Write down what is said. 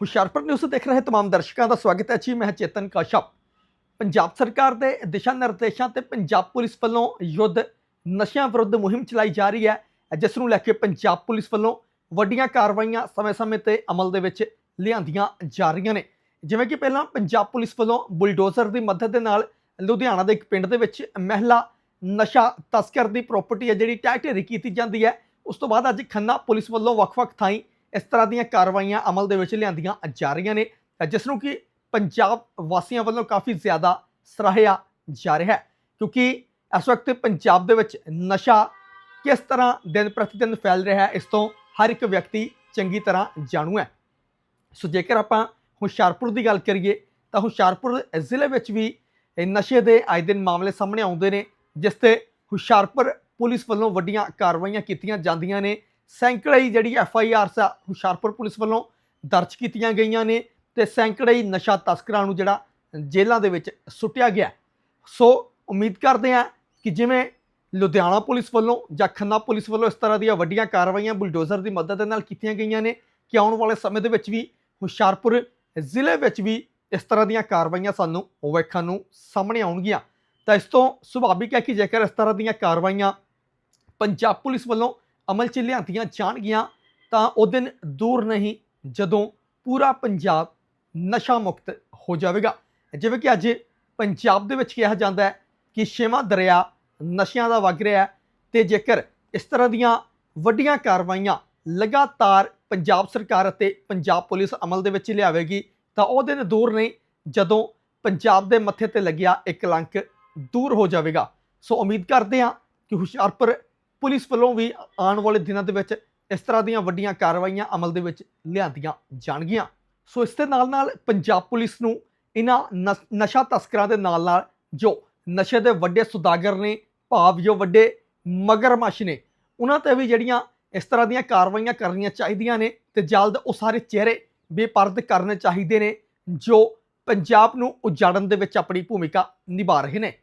Hoshiarpur news ਦੇਖ ਰਹੇ ਤਮਾਮ ਦਰਸ਼ਕਾਂ ਦਾ ਸਵਾਗਤ ਹੈ ਜੀ। ਮੈਂ ਚੇਤਨ ਕਾਸ਼ਪ ਪੰਜਾਬ ਸਰਕਾਰ ਦੇ ਦਿਸ਼ਾ ਨਿਰਦੇਸ਼ਾਂ ਤੇ ਪੰਜਾਬ ਪੁਲਿਸ ਵੱਲੋਂ ਯੁੱਧ ਨਸ਼ਿਆਂ ਵਿਰੁੱਧ ਮੁਹਿੰਮ ਚਲਾਈ ਜਾ ਰਹੀ ਹੈ, ਜਿਸ ਨੂੰ ਲੈ ਕੇ ਪੰਜਾਬ ਪੁਲਿਸ ਵੱਲੋਂ ਵੱਡੀਆਂ ਕਾਰਵਾਈਆਂ ਸਮੇਂ-ਸਮੇਂ ਤੇ ਅਮਲ ਦੇ ਵਿੱਚ ਲਿਆਂਦੀਆਂ ਜਾ ਰਹੀਆਂ ਨੇ। ਜਿਵੇਂ ਕਿ ਪਹਿਲਾਂ ਪੰਜਾਬ ਪੁਲਿਸ ਵੱਲੋਂ ਬੁਲਡੋਜ਼ਰ ਦੀ ਮਦਦ ਦੇ ਨਾਲ ਲੁਧਿਆਣਾ ਦੇ ਇੱਕ ਪਿੰਡ ਦੇ ਵਿੱਚ ਮਹਿਲਾ ਨਸ਼ਾ ਤਸਕਰ ਦੀ ਪ੍ਰਾਪਰਟੀ ਹੈ, ਜਿਹੜੀ ਟਹਿ ਢੇਰੀ ਕੀਤੀ ਜਾਂਦੀ ਹੈ। ਉਸ ਤੋਂ ਬਾਅਦ ਅੱਜ ਖੰਨਾ ਪੁਲਿਸ ਵੱਲੋਂ ਵੱਖ-ਵੱਖ ਥਾਈਂ ਇਸ ਤਰ੍ਹਾਂ ਦੀਆਂ ਕਾਰਵਾਈਆਂ ਅਮਲ ਦੇ ਵਿੱਚ ਲਿਆਂਦੀਆਂ ਜਾ ਰਹੀਆਂ ਨੇ ਜਿਸ ਨੂੰ ਕਿ ਪੰਜਾਬ ਵਾਸੀਆਂ ਵੱਲੋਂ ਕਾਫੀ ਜ਼ਿਆਦਾ ਸਰਾਹਿਆ ਜਾ ਰਿਹਾ ਹੈ, ਕਿਉਂਕਿ ਇਸ ਵਕਤ ਪੰਜਾਬ ਦੇ ਵਿੱਚ ਨਸ਼ਾ ਕਿਸ ਤਰ੍ਹਾਂ ਦਿਨ ਪ੍ਰਤੀ ਦਿਨ ਫੈਲ ਰਿਹਾ ਹੈ, ਇਸ ਤੋਂ ਹਰ ਇੱਕ ਵਿਅਕਤੀ ਚੰਗੀ ਤਰ੍ਹਾਂ ਜਾਣੂ ਹੈ। ਸੋ ਜੇਕਰ ਆਪਾਂ ਹੁਸ਼ਿਆਰਪੁਰ ਦੀ ਗੱਲ ਕਰੀਏ, ਤਾਂ ਹੁਸ਼ਿਆਰਪੁਰ ਜ਼ਿਲ੍ਹੇ ਵਿੱਚ ਵੀ ਨਸ਼ੇ ਦੇ ਆਏ ਦਿਨ ਮਾਮਲੇ ਸਾਹਮਣੇ ਆਉਂਦੇ ਨੇ, ਜਿਸ ਤੇ ਹੁਸ਼ਿਆਰਪੁਰ ਪੁਲਿਸ ਵੱਲੋਂ ਵੱਡੀਆਂ ਕਾਰਵਾਈਆਂ ਕੀਤੀਆਂ ਜਾਂਦੀਆਂ ਨੇ ਸੈਂਕੜੇ ਹੀ ਜਿਹੜੀ ਐਫ ਆਈ ਆਰਸ ਆ ਹੁਸ਼ਿਆਰਪੁਰ ਪੁਲਿਸ ਵੱਲੋਂ ਦਰਜ ਕੀਤੀਆਂ ਗਈਆਂ ਨੇ ਤੇ ਸੈਂਕੜੇ ਹੀ ਨਸ਼ਾ ਤਸਕਰਾਂ ਨੂੰ ਜਿਹੜਾ ਜੇਲ੍ਹਾਂ ਦੇ ਵਿੱਚ ਸੁੱਟਿਆ ਗਿਆ। ਸੋ ਉਮੀਦ ਕਰਦੇ ਹਾਂ ਕਿ ਜਿਵੇਂ ਲੁਧਿਆਣਾ ਪੁਲਿਸ ਵੱਲੋਂ ਜਾਂ ਖੰਨਾ ਪੁਲਿਸ ਵੱਲੋਂ ਇਸ ਤਰ੍ਹਾਂ ਦੀਆਂ ਵੱਡੀਆਂ ਕਾਰਵਾਈਆਂ ਬੁਲਡੋਜ਼ਰ ਦੀ ਮਦਦ ਦੇ ਨਾਲ ਕੀਤੀਆਂ ਗਈਆਂ ਨੇ ਕਿ ਆਉਣ ਵਾਲੇ ਸਮੇਂ ਦੇ ਵਿੱਚ ਵੀ ਹੁਸ਼ਿਆਰਪੁਰ ਜ਼ਿਲ੍ਹੇ ਵਿੱਚ ਵੀ ਇਸ ਤਰ੍ਹਾਂ ਦੀਆਂ ਕਾਰਵਾਈਆਂ ਸਾਨੂੰ ਵੇਖਣ ਨੂੰ ਸਾਹਮਣੇ ਆਉਣਗੀਆਂ। ਤਾਂ ਇਸ ਤੋਂ ਸੁਭਾਵਿਕ ਹੈ ਕਿ ਜੇਕਰ ਇਸ ਤਰ੍ਹਾਂ ਦੀਆਂ ਕਾਰਵਾਈਆਂ ਪੰਜਾਬ ਪੁਲਿਸ ਵੱਲੋਂ ਅਮਲ 'ਚ ਲਿਆਂਦੀਆਂ ਜਾਣਗੀਆਂ, ਤਾਂ ਉਹ ਦਿਨ ਦੂਰ ਨਹੀਂ, ਜਦੋਂ ਪੂਰਾ ਪੰਜਾਬ ਨਸ਼ਾ ਮੁਕਤ ਹੋ ਜਾਵੇਗਾ। ਜਿਵੇਂ ਕਿ ਅੱਜ ਪੰਜਾਬ ਦੇ ਵਿੱਚ ਕਿਹਾ ਜਾਂਦਾ ਹੈ ਕਿ ਛੇਵਾਂ ਦਰਿਆ ਨਸ਼ਿਆਂ ਦਾ ਵਗ ਰਿਹਾ ਹੈ ਤੇ ਜੇਕਰ ਇਸ ਤਰ੍ਹਾਂ ਦੀਆਂ ਵੱਡੀਆਂ ਕਾਰਵਾਈਆਂ ਲਗਾਤਾਰ ਪੰਜਾਬ ਸਰਕਾਰ ਅਤੇ ਪੰਜਾਬ ਪੁਲਿਸ ਅਮਲ ਦੇ ਵਿੱਚ ਲਿਆਵੇਗੀ, ਤਾਂ ਉਹ ਦਿਨ ਦੂਰ ਨਹੀਂ, ਜਦੋਂ ਪੰਜਾਬ ਦੇ ਮੱਥੇ ਤੇ ਲੱਗਿਆ ਇੱਕ ਕਲੰਕ ਦੂਰ ਹੋ ਜਾਵੇਗਾ। ਸੋ ਉਮੀਦ ਕਰਦੇ ਹਾਂ ਕਿ ਹੁਸ਼ਿਆਰਪੁਰ ਪੁਲਿਸ ਵੱਲੋਂ ਵੀ ਆਉਣ ਵਾਲੇ ਦਿਨਾਂ ਦੇ ਵਿੱਚ ਇਸ ਤਰ੍ਹਾਂ ਦੀਆਂ ਵੱਡੀਆਂ ਕਾਰਵਾਈਆਂ ਅਮਲ ਦੇ ਵਿੱਚ ਲਿਆਂਦੀਆਂ ਜਾਣਗੀਆਂ। ਸੋ ਇਸ ਦੇ ਨਾਲ ਨਾਲ ਪੰਜਾਬ ਪੁਲਿਸ ਨੂੰ ਇਹਨਾਂ ਨਸ- ਨਸ਼ਾ ਤਸਕਰਾਂ ਦੇ ਨਾਲ ਨਾਲ ਜੋ ਨਸ਼ੇ ਦੇ ਵੱਡੇ ਸੁਦਾਗਰ ਨੇ ਭਾਵ ਜੋ ਵੱਡੇ ਮਗਰਮੱਛ ਨੇ, ਉਹਨਾਂ ਤੇ ਵੀ ਜਿਹੜੀਆਂ ਇਸ ਤਰ੍ਹਾਂ ਦੀਆਂ ਕਾਰਵਾਈਆਂ ਕਰਨੀਆਂ ਚਾਹੀਦੀਆਂ ਨੇ ਤੇ ਜਲਦ ਉਹ ਸਾਰੇ ਚਿਹਰੇ ਬੇਪਰਦ ਕਰਨੇ ਚਾਹੀਦੇ ਨੇ ਜੋ ਪੰਜਾਬ ਨੂੰ ਉਜਾੜਨ ਦੇ ਵਿੱਚ ਆਪਣੀ ਭੂਮਿਕਾ ਨਿਭਾ ਰਹੇ ਨੇ।